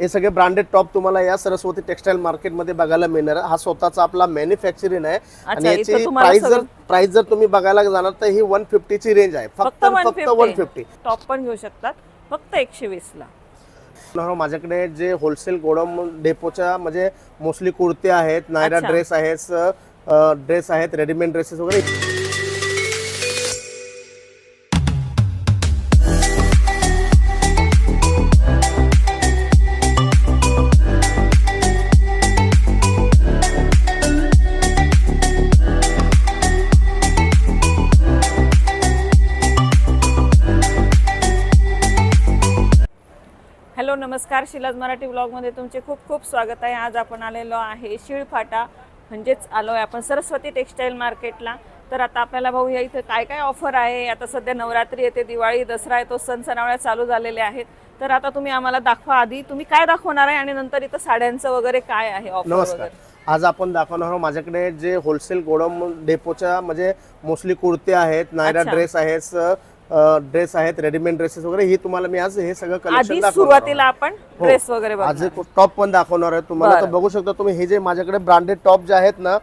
हे सगळे branded top तुम्हाला या सरस्वती टेक्सटाईल मार्केटमध्ये बघायला मिळणार. हा स्वतःचा आपला मॅन्युफॅक्चरिंग आहे. आणि याची प्राइस जर प्राइस जर तुम्ही बघायला जाणार तर ही वन ची रेंज आहे. फक्त फक्त वन फिफ्टी टॉप पण घेऊ शकतात. फक्त एकशे वीस ला माझ्याकडे जे होलसेल गोडाऊन डेपोच्या म्हणजे मोस्टली कुर्ते आहेत नायरा. ड्रेस आहेत ड्रेस आहेत रेडीमेड ड्रेसेस वगैरे. नमस्कार शिलाज मराठी ब्लॉगमध्ये तुमचे खूप खूप स्वागत आहे. आज आपण आलेलो आहे शिळफाटा म्हणजेच आलो आहे आपण सरस्वती टेक्सटाईल मार्केटला. तर आता आपल्याला भाऊ या इथं काय काय ऑफर आहे. आता सध्या नवरात्री येते दिवाळी दसरा येतो सण सणावळ्या चालू झालेले आहेत. तर आता तुम्ही आम्हाला दाखवा आधी. तुम्ही काय दाखवणार आहे आणि नंतर इथं साड्यांचं वगैरे काय आहे ऑफर नमस्कार. वगैरे? आज आपण दाखवणार आहोत माझ्याकडे जे होलसेल गोडाऊन डेपोच्या म्हणजे मोस्टली कुर्ते आहेत नायरा अच्छा. ड्रेस आहेत ड्रेस आहेत रेडीमेड ड्रेसेस वगैरे हे तुम्हाला मी आज हे सगळं आधी कलेक्शन सुरुवातीला आपण हो. ड्रेस वगैरे आज बघणार. टॉप पण दाखवणार आहे तुम्हाला तर बरं. बघू शकता तुम्ही हे जे माझ्याकडे ब्रँडेड टॉप जे आहेत ना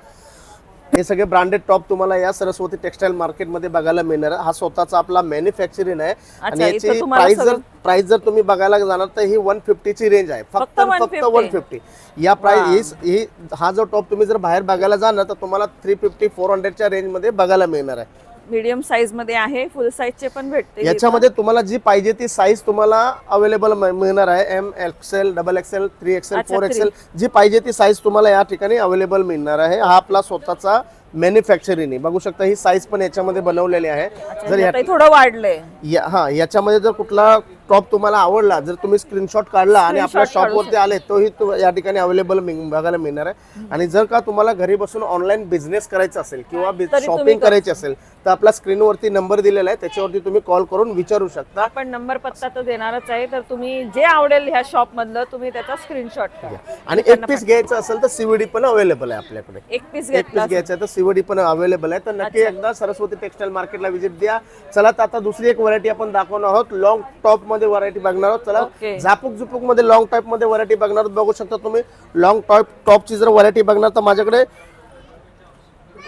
हे सगळे ब्रँडेड टॉप तुम्हाला या सरस्वती टेक्सटाईल मार्केटमध्ये बघायला मिळणार आहे. हा स्वतःचा आपला मॅन्युफॅक्चरिंग आहे आणि इथं याची तुम्हाला प्राइस जर सगळं- प्राइस जर तुम्ही बघायला जाणार तर ही वन ची रेंज आहे फक्त फक्त फक्त 150. वन फिफ्टी या प्राइस ही हा जो टॉप तुम्ही जर बाहेर बघायला जाणार तर तुम्हाला थ्री फिफ्टी फोर हंड्रेडच्या रेंजमध्ये बघायला मिळणार आहे मीडियम साईजमध्ये आहे फुल साईजचे पण भेटते याच्यामध्ये तुम्हाला जी पाहिजे ती साईज तुम्हाला अवेलेबल मिळणार आहे. M XL double XL three XL four. XL जी पाहिजे ती साईज तुम्हाला या ठिकाणी अवेलेबल मिळणार आहे. हा आपला स्वतःचा मॅन्युफॅक्चरिंग बघू शकता ही साईज पण याच्यामध्ये बनवलेली आहे. जर थोडं वाढलंय. या- हा याच्यामध्ये जर कुठला टॉप तुम्हाला आवडला जर तुम्ही स्क्रीनशॉट काढला आणि आपल्या शॉपवरती आले तोही तु- या ठिकाणी अवेलेबल बघायला मिळणार आहे. आणि जर का तुम्हाला घरी बसून ऑनलाईन बिझनेस करायचा असेल किंवा शॉपिंग करायची असेल तर आपला स्क्रीनवरती नंबर दिलेला आहे. त्याच्यावरती तुम्ही कॉल करून विचारू शकता. आपण नंबर पत्ता तर देणारच आहे. तर तुम्ही जे आवडेल ह्या शॉप मधलं तुम्ही त्याचा स्क्रीनशॉट करा आणि एक पीस घ्यायचं असेल तर सीव्हीडी पण अवेलेबल आहे आपल्याकडे. एक पीस एक घेतला पीस घ्यायचं आहे तर सीव्हीडी पण अवेलेबल आहे. तर नक्की एकदा सरस्वती टेक्सटाईल मार्केटला व्हिजिट द्या. चला तर आता दुसरी एक व्हरायटी आपण दाखवणार आहोत. लॉंग टॉपमध्ये व्हरायटी बघणार आहोत. चला. झापूक झुपूकमध्ये लॉंग टॉपमध्ये व्हरायटी बघणार आहोत. बघू शकता तुम्ही. लॉंग टॉप टॉपची जर व्हरायटी बघणार तर माझ्याकडे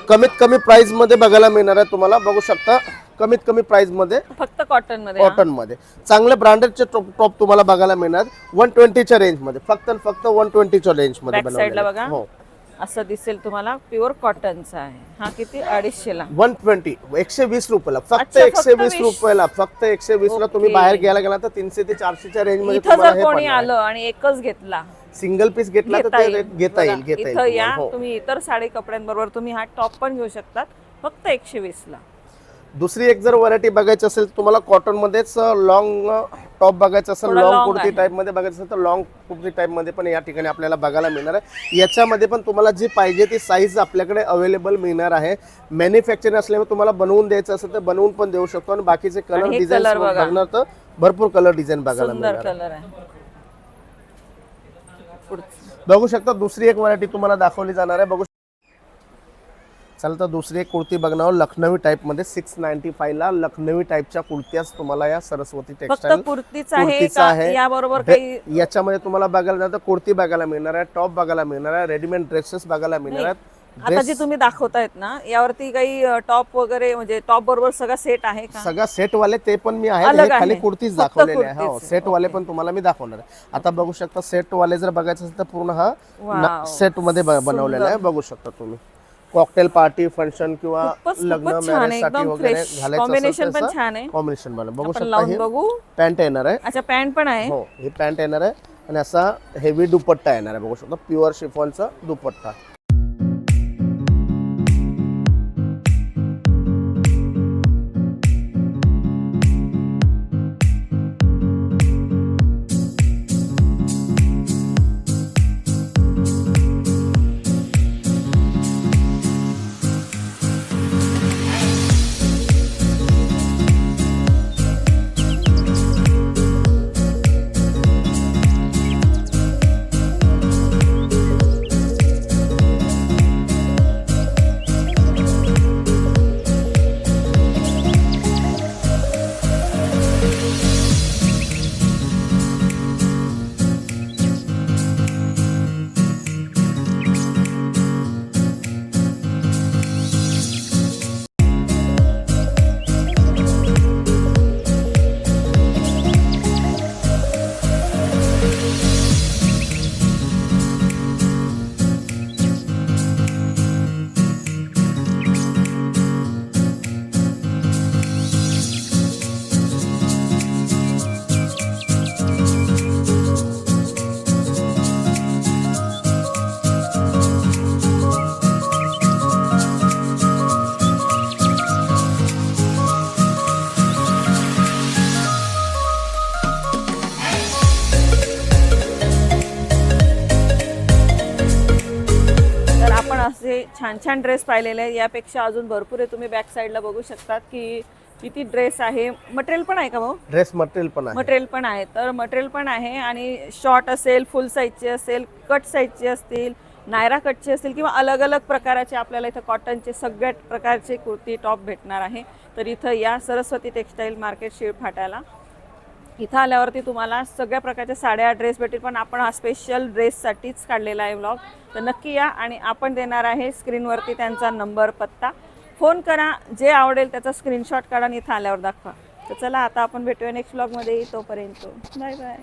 कमीत कमी प्राइसमध्ये बघायला मिळणार आहे तुम्हाला. बघू शकता. कमीत कमी प्राइसमध्ये फक्त कॉटनमध्ये. कॉटनमध्ये. चांगले ब्रँडेडचे टॉप तुम्हाला बघायला मिळणार. वन ट्वेंटीच्या रेंजमध्ये. फक्त फक्त वन ट्वेंटीच्या रेंजमध्ये. हो. असं दिसेल तुम्हाला प्युअर कॉटनचा आहे हा किती अडीचशे ला वन ट्वेंटी एकशे वीस रुपयाला फक्त अच्छा, एकशे फक्त वीस 20. रुपयाला फक्त एकशे वीस ला तुम्ही ओके. बाहेर घ्यायला गेला तर तीनशे ते चारशेच्या रेंजमध्ये इथं तुम्हाला जर हे कोणी पडणार आलं आणि एकच घेतला सिंगल पीस घेतला तर घेता ते येईल घेता येईल बघा, घेता इथं येईल या तुम्हाला. हो. तुम्ही इतर साडी कपड्यांबरोबर तुम्ही हा टॉप पण घेऊ शकतात फक्त एकशे वीस ला दुसरी एक जर व्हरायटी बघायची असेल तर तुम्हाला कॉटन मध्येच लॉंग टॉप बघायचं असेल लॉंग कुर्ती. टाईपमध्ये बघायचं असेल तर लॉंग कुर्ती टाईपमध्ये पण या ठिकाणी आपल्याला बघायला मिळणार आहे याच्यामध्ये पण तुम्हाला जी पाहिजे ती साईज आपल्याकडे अवेलेबल मिळणार आहे मॅन्युफॅक्चरिंग असल्यामुळे तुम्हाला बनवून द्यायचं असेल तर बनवून पण देऊ शकतो आणि बाकीचे कलर डिझाईन. बघणार तर भरपूर कलर डिझाईन बघायला मिळणार. बघू शकता दुसरी एक व्हरायटी तुम्हाला दाखवली जाणार आहे बघू चला तर दुसरी एक कुर्ती बघणार लखनवी टाईपमध्ये सिक्स नाईन्टी ला लखनवी टाईपच्या कुर्त्याच तुम्हाला या सरस्वती टेक्सटाईल कुर्तीच आहे हे- याच्यामध्ये तुम्हाला बघायला जातं कुर्ती बघायला मिळणार आहे टॉप बघायला मिळणार आहे रेडीमेड ड्रेसेस बघायला मिळणार आहेत. आता जे तुम्ही दाखवतायत ना यावरती काही टॉप वगैरे म्हणजे टॉप बरोबर सगळा सेट आहे का? सगळा सेट वाले ते पण मी आहे हे खाली. कुर्तीच दाखवलेले आहे. हो. सेट वाले पण तुम्हाला मी दाखवणार आहे. आता बघू शकता सेट वाले जर बघायचं असेल तर पूर्ण हा. सेटमध्ये बनवलेला आहे. बघू शकता तुम्ही. कॉकटेल पार्टी फंक्शन किंवा खूपच- लग्न खूपच छान आहे, मॅरेजसाठी एकदम वगैरे fresh. घालायचं Combination पण छान आहे. कॉम्बिनेशन बघू आपण शकता लावून हे बघू. पॅन्ट येणार आहे. अच्छा पॅन्ट पण आहे. हो ही पॅन्ट येणार आहे. आणि असा हेवी दुपट्टा येणार आहे. बघू शकता प्युअर शिफॉनचा दुपट्टा. छान छान ड्रेस पाहिलेले आहे यापेक्षा अजून भरपूर आहे. तुम्ही बॅक साईडला बघू शकतात की किती ड्रेस आहे. मटेरियल पण आहे का भाऊ? ड्रेस मटेरियल पण आहे. मटेरियल पण आहे. तर मटेरियल पण आहे आणि शॉर्ट असेल फुल साईजचे असेल कट साईजचे असतील नायरा कटचे असतील किंवा अलग अलग प्रकाराचे आपल्याला इथं कॉटनचे सगळ्या प्रकारचे कुर्ती टॉप भेटणार आहे. तर इथं या सरस्वती टेक्स्टाईल मार्केट शिळ फाट्याला इथं आल्यावरती तुम्हाला सगळ्या प्रकारच्या साड्या ड्रेस भेटेल पण आपण हा स्पेशल ड्रेससाठीच काढलेला आहे व्लॉग तर नक्की या आणि आपण देणार आहे स्क्रीनवरती त्यांचा नंबर पत्ता. फोन करा जे आवडेल त्याचा स्क्रीनशॉट काढा आणि इथं आल्यावर दाखवा. तर चला आता आपण भेटूया नेक्स्ट ब्लॉगमध्ये तोपर्यंत. Bye bye